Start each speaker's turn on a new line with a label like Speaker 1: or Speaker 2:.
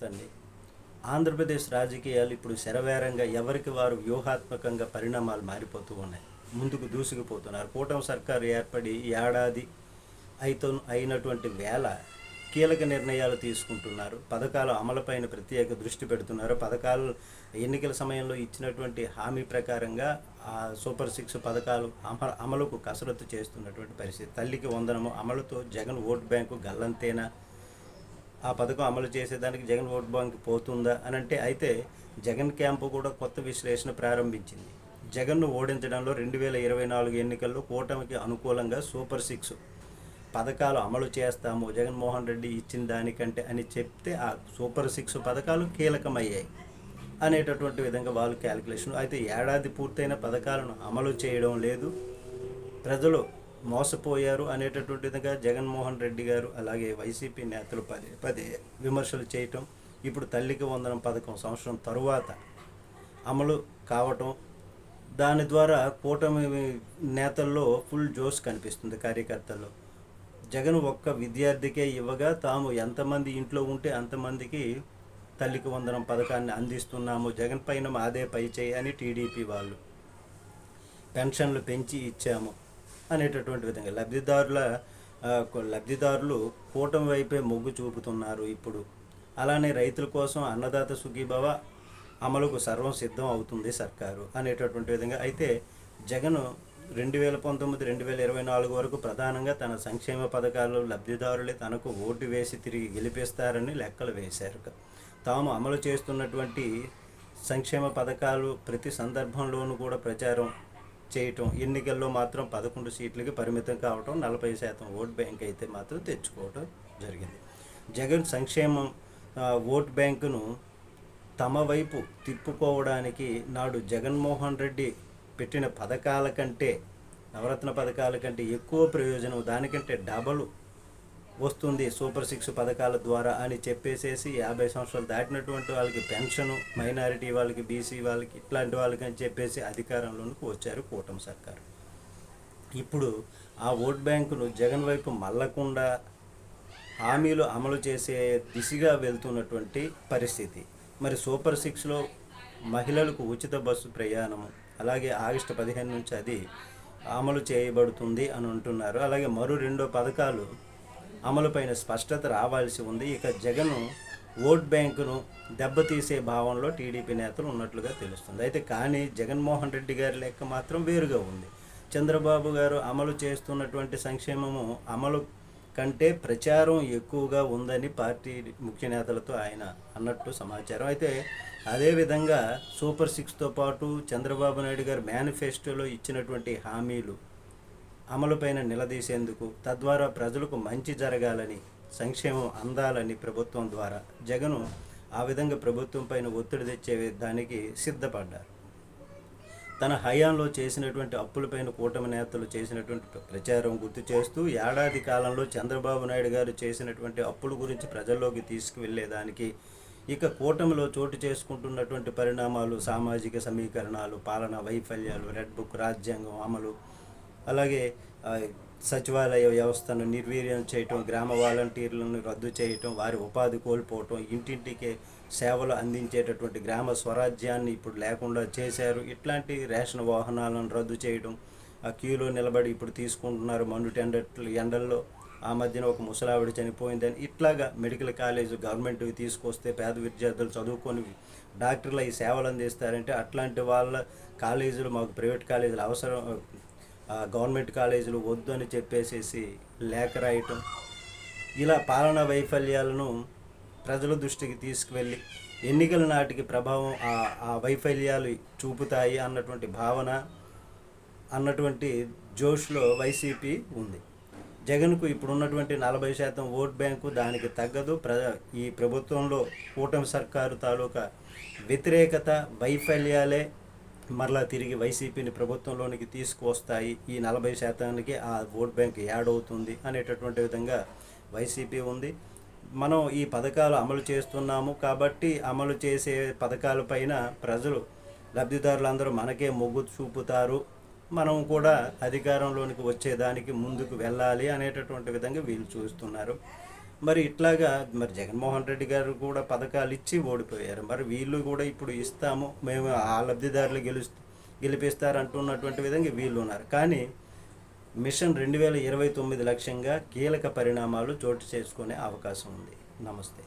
Speaker 1: నమస్తే అండి ఆంధ్రప్రదేశ్ రాజకీయాలు ఇప్పుడు శరవేరంగా ఎవరికి వారు వ్యూహాత్మకంగా పరిణామాలు మారిపోతూ ఉన్నాయి. ముందుకు దూసుకుపోతున్నారు. కూటమి సర్కారు ఏర్పడి ఏడాది అయితో అయినటువంటి వేళ కీలక నిర్ణయాలు తీసుకుంటున్నారు. పథకాల అమలుపైన ప్రత్యేక దృష్టి పెడుతున్నారు. పథకాలు ఎన్నికల సమయంలో ఇచ్చినటువంటి హామీ ప్రకారంగా ఆ సూపర్ సిక్స్ పథకాలు అమ అమలుకు కసరత్తు చేస్తున్నటువంటి పరిస్థితి. తల్లికి వందనము అమలుతో జగన్ ఓట్ బ్యాంకు గల్లంతేనా? ఆ పథకం అమలు చేసేదానికి జగన్ ఓట్ బ్యాంక్ పోతుందా అని అంటే అయితే జగన్ క్యాంపు కూడా కొత్త విశ్లేషణ ప్రారంభించింది. జగన్ను ఓడించడంలో రెండు వేల ఇరవై నాలుగు ఎన్నికల్లో కూటమికి అనుకూలంగా సూపర్ సిక్స్ పథకాలు అమలు చేస్తాము జగన్మోహన్ రెడ్డి ఇచ్చిన దానికంటే అని చెప్తే ఆ సూపర్ సిక్స్ పథకాలు కీలకమయ్యాయి అనేటటువంటి విధంగా వాళ్ళు క్యాలిక్యులేషన్. అయితే ఏడాది పూర్తయిన పథకాలను అమలు చేయడం లేదు. ప్రజలు మోసపోయారు అనేటటువంటి విధంగా జగన్మోహన్ రెడ్డి గారు అలాగే వైసీపీ నేతలు పదే పదే విమర్శలు చేయటం ఇప్పుడు తల్లికి వందనం పథకం సంవత్సరం తరువాత అమలు కావటం దాని ద్వారా కూటమి నేతల్లో ఫుల్ జోష్ కనిపిస్తుంది కార్యకర్తల్లో. జగన్ ఒక్క విద్యార్థికే ఇవ్వగా తాము ఎంతమంది ఇంట్లో ఉంటే అంతమందికి తల్లికి వందనం పథకాన్ని అందిస్తున్నాము జగన్ పైన మాదే పై చేయి అని టీడీపీ వాళ్ళు పెన్షన్లు పెంచి ఇచ్చాము. అనేటటువంటి విధంగా లబ్ధిదారుల లబ్ధిదారులు కూటమి వైపే మొగ్గు చూపుతున్నారు ఇప్పుడు. అలానే రైతుల కోసం అన్నదాత సుఖీభవ అమలుకు సర్వం సిద్ధం అవుతుంది సర్కారు అనేటటువంటి విధంగా. అయితే జగన్ రెండు వేల పంతొమ్మిది రెండు వేల ఇరవై నాలుగు వరకు ప్రధానంగా తన సంక్షేమ పథకాలు లబ్ధిదారులే తనకు ఓటు వేసి తిరిగి గెలిపిస్తారని లెక్కలు వేశారు. తాము అమలు చేస్తున్నటువంటి సంక్షేమ పథకాలు ప్రతి సందర్భంలోనూ కూడా ప్రచారం చేయటం ఎన్నికల్లో మాత్రం పదకొండు సీట్లకి పరిమితం కావటం నలభై శాతం ఓట్ బ్యాంక్ అయితే మాత్రం తెచ్చుకోవటం జరిగింది. జగన్ సంక్షేమం ఓట్ బ్యాంకును తమ వైపు తిప్పుకోవడానికి నాడు జగన్మోహన్ రెడ్డి పెట్టిన పథకాల కంటే నవరత్న పథకాల కంటే ఎక్కువ ప్రయోజనం దానికంటే డబలు వస్తుంది. సూపర్ సిక్స్ పథకాల ద్వారా అని చెప్పేసేసి యాభై సంవత్సరాలు దాటినటువంటి వాళ్ళకి పెన్షను మైనారిటీ వాళ్ళకి బీసీ వాళ్ళకి ఇట్లాంటి వాళ్ళకి అని చెప్పేసి అధికారంలోనికి వచ్చారు కూటమి సర్కారు. ఇప్పుడు ఆ ఓట్ బ్యాంకును జగన్ వైపు మళ్ళకుండా హామీలు అమలు చేసే దిశగా వెళ్తున్నటువంటి పరిస్థితి. మరి సూపర్ సిక్స్లో మహిళలకు ఉచిత బస్సు ప్రయాణము అలాగే ఆగస్టు పదిహేను నుంచి అది అమలు చేయబడుతుంది అని అంటున్నారు. అలాగే మరో రెండో పథకాలు అమలుపైన స్పష్టత రావాల్సి ఉంది. ఇక జగన్ ఓట్ బ్యాంకును దెబ్బతీసే భావంలో టీడీపీ నేతలు ఉన్నట్లుగా తెలుస్తుంది. అయితే కానీ జగన్మోహన్ రెడ్డి గారి లెక్క మాత్రం వేరుగా ఉంది. చంద్రబాబు గారు అమలు చేస్తున్నటువంటి సంక్షేమము అమలు కంటే ప్రచారం ఎక్కువగా ఉందని పార్టీ ముఖ్య నేతలతో ఆయన అన్నట్టు సమాచారం. అయితే అదేవిధంగా సూపర్ సిక్స్తో పాటు చంద్రబాబు నాయుడు గారు మేనిఫెస్టోలో ఇచ్చినటువంటి హామీలు అమలుపైన నిలదీసేందుకు తద్వారా ప్రజలకు మంచి జరగాలని సంక్షేమం అందాలని ప్రభుత్వం ద్వారా జగను ఆ విధంగా ప్రభుత్వం పైన ఒత్తిడి తెచ్చే దానికి సిద్ధపడ్డారు. తన హయాంలో చేసినటువంటి అప్పులపైన కూటమి నేతలు చేసినటువంటి ప్రచారం గుర్తు చేస్తూ ఏడాది కాలంలో చంద్రబాబు నాయుడు గారు చేసినటువంటి అప్పుల గురించి ప్రజల్లోకి తీసుకువెళ్ళేదానికి ఇక కూటమిలో చోటు చేసుకుంటున్నటువంటి పరిణామాలు సామాజిక సమీకరణాలు పాలన వైఫల్యాలు రెడ్ బుక్ రాజ్యాంగం అమలు అలాగే సచివాలయ వ్యవస్థను నిర్వీర్యం చేయటం గ్రామ వాలంటీర్లను రద్దు చేయటం వారి ఉపాధి కోల్పోవటం ఇంటింటికి సేవలు అందించేటటువంటి గ్రామ స్వరాజ్యాన్ని ఇప్పుడు లేకుండా చేశారు. ఇట్లాంటి రేషన్ వాహనాలను రద్దు చేయడం ఆ క్యూలో నిలబడి ఇప్పుడు తీసుకుంటున్నారు మండు టెండర్లు ఎండల్లో. ఆ మధ్యన ఒక ముసలావిడ చనిపోయిందని. ఇట్లాగా మెడికల్ కాలేజ్ గవర్నమెంట్ తీసుకొస్తే పేద విద్యార్థులు చదువుకొని డాక్టర్లు ఈ సేవలు అందిస్తారంటే అట్లాంటి వాళ్ళ కాలేజీలు మాకు ప్రైవేట్ కాలేజీలు అవసరం గవర్నమెంట్ కాలేజీలు వద్దు అని చెప్పేసేసి లేఖ రాయటం ఇలా పాలనా వైఫల్యాలను ప్రజల దృష్టికి తీసుకువెళ్ళి ఎన్నికల నాటికి ప్రభావం ఆ ఆ వైఫల్యాలు చూపుతాయి అన్నటువంటి భావన అన్నటువంటి జోష్లో వైసీపీ ఉంది. జగన్కు ఇప్పుడు ఉన్నటువంటి నలభై శాతం ఓట్ బ్యాంకు దానికి తగ్గదు. ప్ర ఈ ప్రభుత్వంలో కూటమి సర్కారు తాలూకా వ్యతిరేకత వైఫల్యాలే మరలా తిరిగి వైసీపీని ప్రభుత్వంలోనికి తీసుకువస్తాయి. ఈ నలభై శాతానికి ఆ ఓట్ బ్యాంక్ యాడ్ అవుతుంది అనేటటువంటి విధంగా వైసీపీ ఉంది. మనం ఈ పథకాలు అమలు చేస్తున్నాము కాబట్టి అమలు చేసే పథకాలపైన ప్రజలు లబ్ధిదారులందరూ మనకే మొగ్గు చూపుతారు. మనం కూడా అధికారంలోనికి వచ్చేదానికి ముందుకు వెళ్ళాలి అనేటటువంటి విధంగా వీళ్ళు చూస్తున్నారు. మరి ఇట్లాగా మరి జగన్మోహన్ రెడ్డి గారు కూడా పథకాలు ఇచ్చి ఓడిపోయారు. మరి వీళ్ళు కూడా ఇప్పుడు ఇస్తాము మేము ఆ లబ్ధిదారులు గెలు గెలిపిస్తారు అంటున్నటువంటి విధంగా వీళ్ళు ఉన్నారు. కానీ మిషన్ రెండు వేల ఇరవై తొమ్మిది లక్ష్యంగా కీలక పరిణామాలు చోటు చేసుకునే అవకాశం ఉంది. నమస్తే.